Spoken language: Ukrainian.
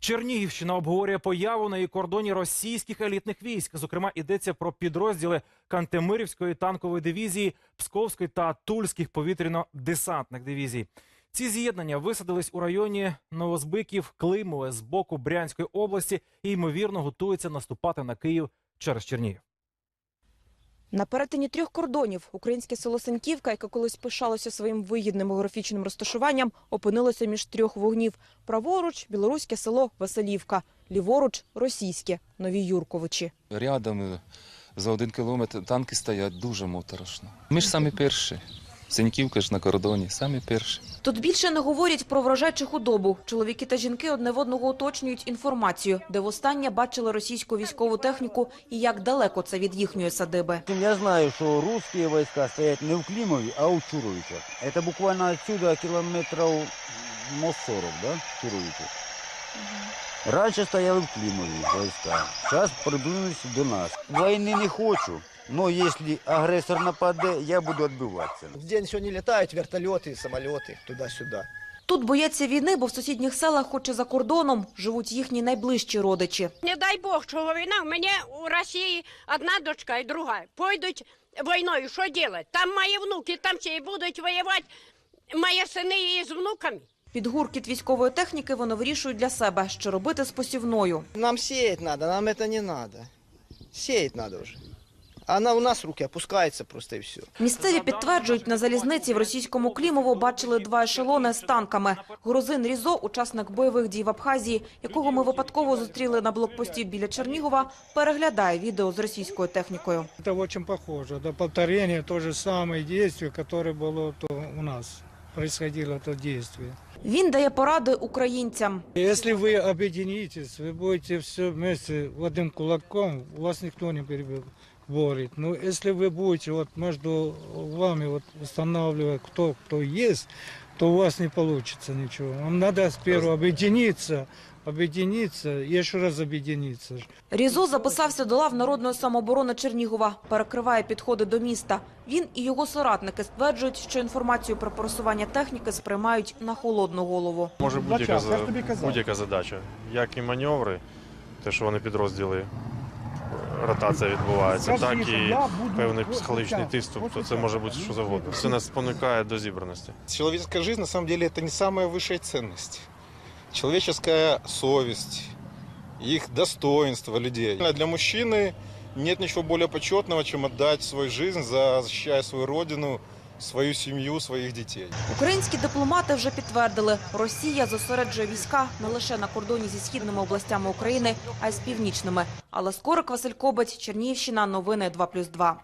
Чернігівщина обговорює появу на її кордоні російських елітних військ. Зокрема, йдеться про підрозділи Кантемирівської танкової дивізії, Псковської та Тульських повітряно-десантних дивізій. Ці з'єднання висадились у районі Новозбиків, Климове з боку Брянської області і ймовірно готуються наступати на Київ через Чернігів. На перетині трьох кордонів українське село Сеньківка, яке колись пишалося своїм вигідним географічним розташуванням, опинилося між трьох вогнів. Праворуч – білоруське село Василівка, ліворуч – російське Нові Юрковичі. Рядом за один кілометр танки стоять дуже моторошно. Ми ж самі перші. Синьківка ж на кордоні, самі перші. Тут більше не говорять про врожай чи худобу. Чоловіки та жінки одне в одного уточнюють інформацію, де востаннє бачили російську військову техніку і як далеко це від їхньої садиби. Я знаю, что русские войска стоят не в Климове, а у Чуровичах. Это буквально отсюда километров, может, 40, да, Чуровичи? Раньше стояли в Климове войска, сейчас придвинулись до нас. Войны не хочу, но если агрессор нападе, я буду отбиваться. В день сьогодні літають вертольоти, самоліти туди-сюди. Тут бояться війни, бо в сусідніх селах, хоч і за кордоном, живуть їхні найближчі родичі. Не дай Бог, що війна. У мене у Росії одна дочка і друга. Пойдуть війною, що робити? Там мої внуки, там ще й будуть воювати мої сини із внуками. Під гуркіт військової техніки вони вирішують для себе, що робити з посівною. Нам сіять треба, нам це не треба. Сіять треба вже. А Вона у нас руки опускаються просто і все. Місцеві підтверджують, на залізниці в російському Клімово бачили два ешелони з танками. Грузин Різо, учасник бойових дій в Абхазії, якого ми випадково зустріли на блокпості біля Чернігова, переглядає відео з російською технікою. Это очень похоже. Это повторение то же самое действие, которое было то у нас. Происходило это действие. Він дає поради українцям. Если вы объединитесь, вы будете все вместе одним кулаком, вас никто не переборет. Но если вы будете вот между вами вот устанавливать, кто кто есть, то у вас не получится ничего. Вам надо сперва объединиться, объединиться и еще раз объединиться. Різо записався до лав народної самооборони Чернігова, перекриває підходи до міста. Він і його соратники стверджують, що інформацію про просування техніки сприймають на холодну голову. Може будь-яка, за- будь-яка задача. Як і маневри, те, що вони підрозділи, ротація відбувається, так і певний психологічний тиск, тобто це може бути що завгодно. Це нас спонукає до зібраності. Человеческая жизнь на самом деле это не самая высшая ценность. Человеческая совесть, их достоинство людей. А Для мужчины нет ничего более почетного, чем отдать свою жизнь, защищая свою родину, свою сім'ю, своїх дітей. Українські дипломати вже підтвердили, Росія зосереджує війська не лише на кордоні зі східними областями України, а й з північними. Але Скорик Василь Кобець, Чернігівщина, новини 2+,2.